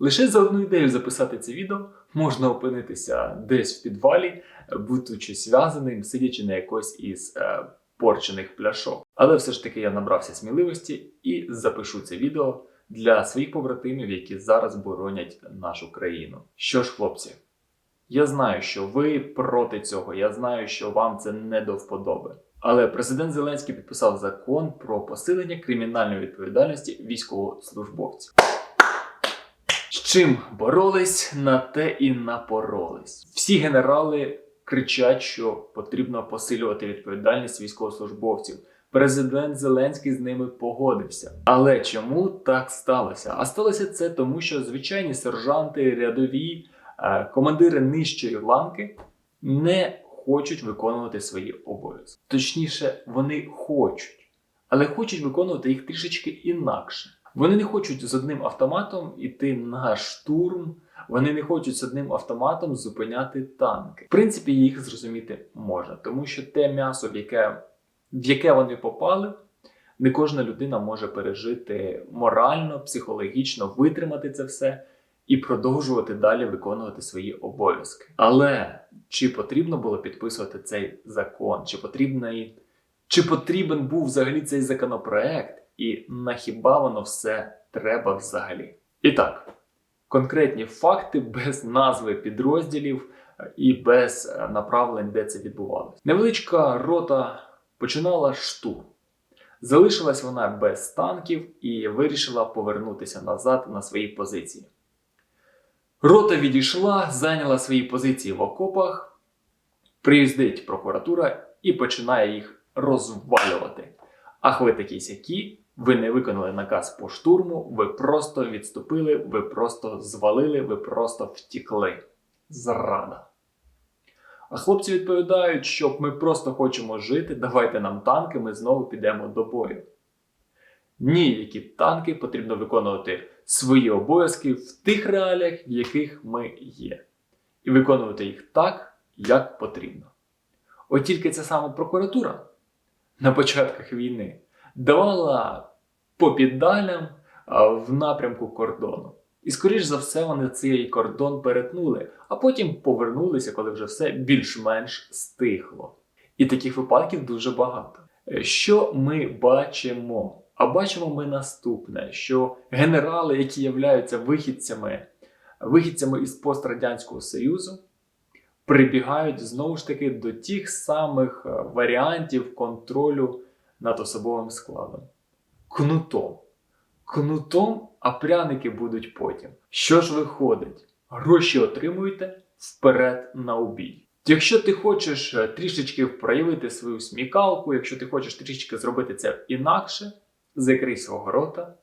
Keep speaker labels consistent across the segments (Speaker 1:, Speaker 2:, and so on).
Speaker 1: Лише за одну ідею записати це відео можна опинитися десь в підвалі, будучи зв'язаним, сидячи на якось із е, порчених пляшок. Але все ж таки я набрався сміливості і запишу це відео для своїх побратимів, які зараз боронять нашу країну. Що ж, хлопці, я знаю, що ви проти цього, я знаю, що вам це не до вподоби. Але президент Зеленський підписав закон про посилення кримінальної відповідальності військовослужбовців. З чим боролись, на те і напоролись. Всі генерали кричать, що потрібно посилювати відповідальність військовослужбовців. Президент Зеленський з ними погодився. Але чому так сталося? А сталося це тому, що звичайні сержанти, рядові, е, командири нижчої ланки не хочуть виконувати свої обов'язки. Точніше, вони хочуть, але хочуть виконувати їх трішечки інакше. Вони не хочуть з одним автоматом іти на штурм. Вони не хочуть з одним автоматом зупиняти танки. В принципі, їх зрозуміти можна, тому що те м'ясо, в яке, в яке вони попали, не кожна людина може пережити морально, психологічно, витримати це все і продовжувати далі виконувати свої обов'язки. Але чи потрібно було підписувати цей закон? Чи потрібний, чи потрібен був взагалі цей законопроект? І на хіба воно все треба взагалі? І так, конкретні факти без назви підрозділів е, і без е, направлень, де це відбувалося. Невеличка рота починала штурм. Залишилась вона без танків і вирішила повернутися назад на свої позиції. Рота відійшла, зайняла свої позиції в окопах, приїздить прокуратура і починає їх розвалювати. Ах, ви такі сякі, ви не виконали наказ по штурму, ви просто відступили, ви просто звалили, ви просто втікли. Зрада. А хлопці відповідають, що ми просто хочемо жити, давайте нам танки, ми знову підемо до бою. Ні, які танки потрібно виконувати свої обов'язки в тих реаліях, в яких ми є, і виконувати їх так, як потрібно. От тільки ця сама прокуратура на початках війни давала по піддалям в напрямку кордону. І, скоріш за все, вони цей кордон перетнули, а потім повернулися, коли вже все більш-менш стихло. І таких випадків дуже багато. Що ми бачимо? А бачимо ми наступне: що генерали, які являються вихідцями, вихідцями із пострадянського союзу, прибігають знову ж таки до тих самих е, варіантів контролю над особовим складом. Кнутом. Кнутом, а пряники будуть потім. Що ж виходить? Гроші отримуєте вперед на убій. Якщо ти хочеш е, трішечки проявити свою смікалку, якщо ти хочеш трішечки зробити це інакше, закрий свого рота,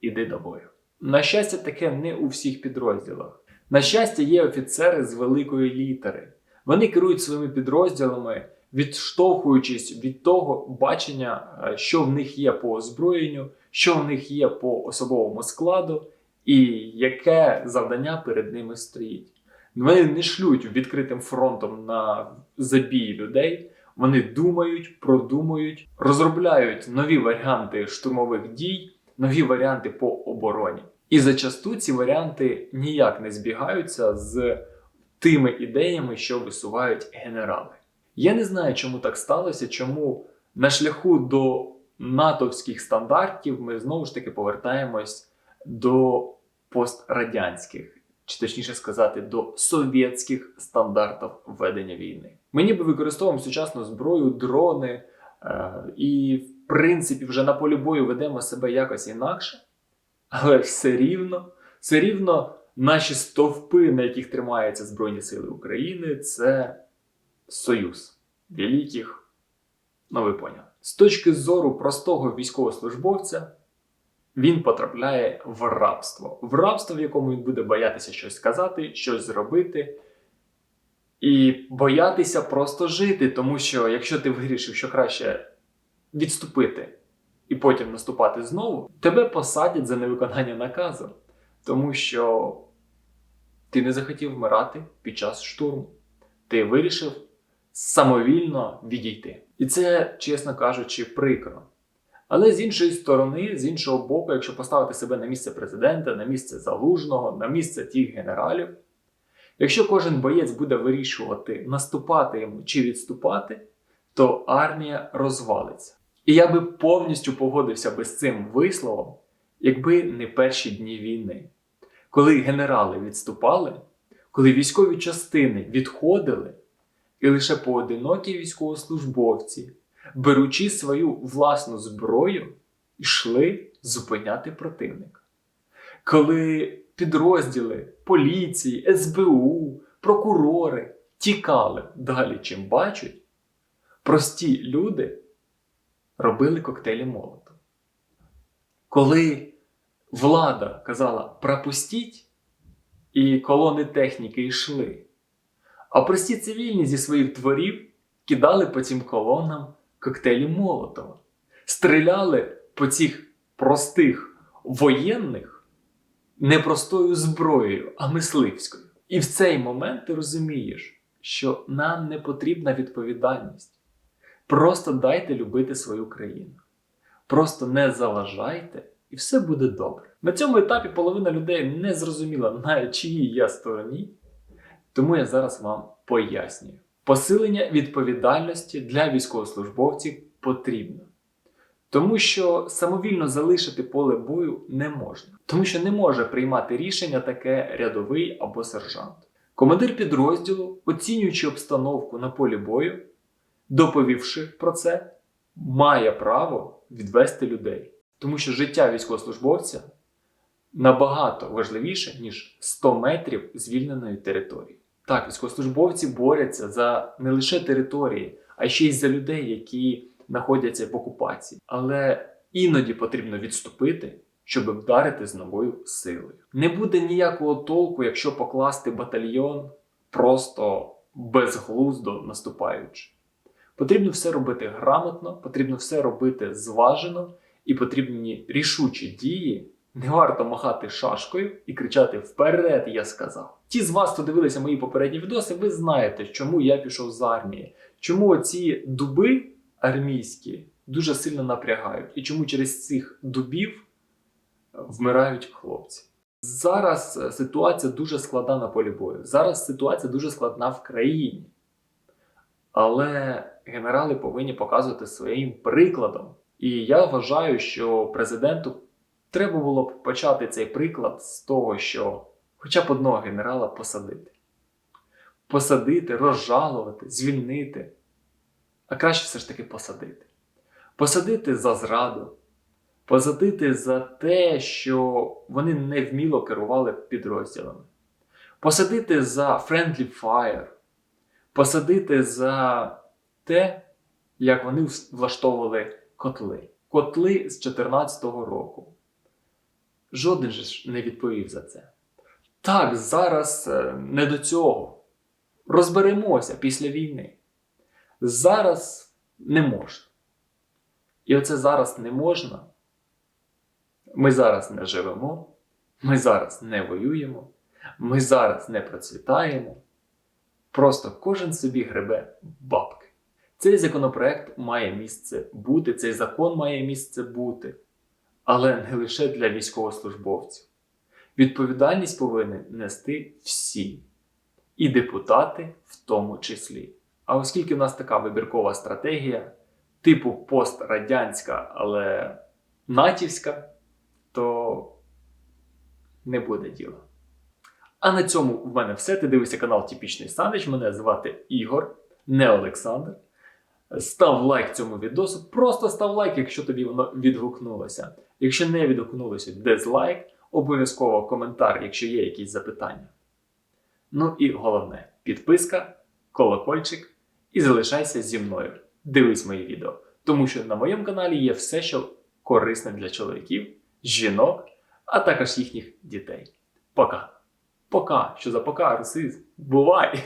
Speaker 1: іди до бою. На щастя, таке не у всіх підрозділах. На щастя, є офіцери з великої літери. Вони керують своїми підрозділами, відштовхуючись від того бачення, е, що в них є по озброєнню, що в них є по особовому складу, і яке завдання перед ними стоїть. Вони не шлють відкритим фронтом на забій людей. Вони думають, продумують, розробляють нові варіанти штурмових дій, нові варіанти по обороні. І зачасту ці варіанти ніяк не збігаються з тими ідеями, що висувають генерали. Я не знаю, чому так сталося, чому на шляху до натовських стандартів ми знову ж таки повертаємось до пострадянських, чи точніше сказати, до совєтських стандартів ведення війни. Ми ніби використовуємо сучасну зброю, дрони, е, і, в принципі, вже на полі бою ведемо себе якось інакше, але все рівно, все рівно наші стовпи, на яких тримаються Збройні Сили України, це союз великих, ну ви поняли. З точки зору простого військовослужбовця, він потрапляє в рабство. В рабство, в якому він буде боятися щось сказати, щось зробити. І боятися просто жити, тому що якщо ти вирішив, що краще відступити і потім наступати знову, тебе посадять за невиконання наказу, тому що ти не захотів вмирати під час штурму. Ти вирішив самовільно відійти. І це, чесно кажучи, прикро. Але з іншої сторони, з іншого боку, якщо поставити себе на місце президента, на місце залужного, на місце тих генералів, якщо кожен боєць буде вирішувати, наступати йому чи відступати, то армія розвалиться. І я би повністю погодився би з цим висловом, якби не перші дні війни, коли генерали відступали, коли військові частини відходили, і лише поодинокі військовослужбовці, беручи свою власну зброю, йшли зупиняти противника. Коли підрозділи поліції, СБУ, прокурори тікали далі, чим бачать, прості люди робили коктейлі молоту. Коли влада казала пропустіть, і колони техніки йшли, а прості цивільні зі своїх дворів кидали по цим колонам коктейлі Молотова, стріляли по цих простих воєнних не простою зброєю, а мисливською. І в цей момент ти розумієш, що нам не потрібна відповідальність. Просто дайте любити свою країну. Просто не заважайте, і все буде добре. На цьому етапі половина людей не зрозуміла, на чиїй я стороні. Тому я зараз вам пояснюю. Посилення відповідальності для військовослужбовців потрібно. Тому що самовільно залишити поле бою не можна. Тому що не може приймати рішення таке рядовий або сержант. Командир підрозділу, оцінюючи обстановку на полі бою, доповівши про це, має право відвести людей. Тому що життя військовослужбовця набагато важливіше, ніж 100 метрів звільненої території. Так, військовослужбовці борються за не лише території, а ще й за людей, які знаходяться в окупації. Але іноді потрібно відступити, щоб вдарити з новою силою. Не буде ніякого толку, якщо покласти батальйон просто безглуздо наступаючи. Потрібно все робити грамотно, потрібно все робити зважено і потрібні рішучі дії. Не варто махати шашкою і кричати Вперед, я сказав. Ті з вас, хто дивилися мої попередні відоси, ви знаєте, чому я пішов з армії, чому ці дуби армійські дуже сильно напрягають, і чому через цих дубів вмирають хлопці. Зараз е, ситуація дуже складна на полі бою. Зараз ситуація дуже складна в країні. Але генерали повинні показувати своїм прикладом. І я вважаю, що президенту треба було б почати цей приклад з того, що хоча б одного генерала посадити. Посадити, розжалувати, звільнити. А краще все ж таки посадити. Посадити за зраду, посадити за те, що вони невміло керували підрозділами. Посадити за friendly fire, посадити за те, як вони влаштовували котли. Котли з 2014 року. Жоден же не відповів за це. Так, зараз е, не до цього. Розберемося після війни. Зараз не можна. І оце зараз не можна. Ми зараз не живемо, ми зараз не воюємо, ми зараз не процвітаємо. Просто кожен собі гребе бабки. Цей законопроект має місце бути, цей закон має місце бути, але не лише для військовослужбовців. Відповідальність повинні нести всі, і депутати в тому числі. А оскільки в нас така вибіркова стратегія, типу пострадянська, але натівська, то не буде діла. А на цьому в мене все. Ти дивишся канал Типічний Сандич. Мене звати Ігор, не Олександр. Став лайк цьому відосу. Просто став лайк, якщо тобі воно відгукнулося. Якщо не відгукнулося, дизлайк, обов'язково коментар, якщо є якісь запитання. Ну і головне, підписка, колокольчик і залишайся зі мною. Дивись мої відео. Тому що на моєму каналі є все, що корисне для чоловіків, жінок, а також їхніх дітей. Пока! Пока! Що за пока, русизм? Бувай!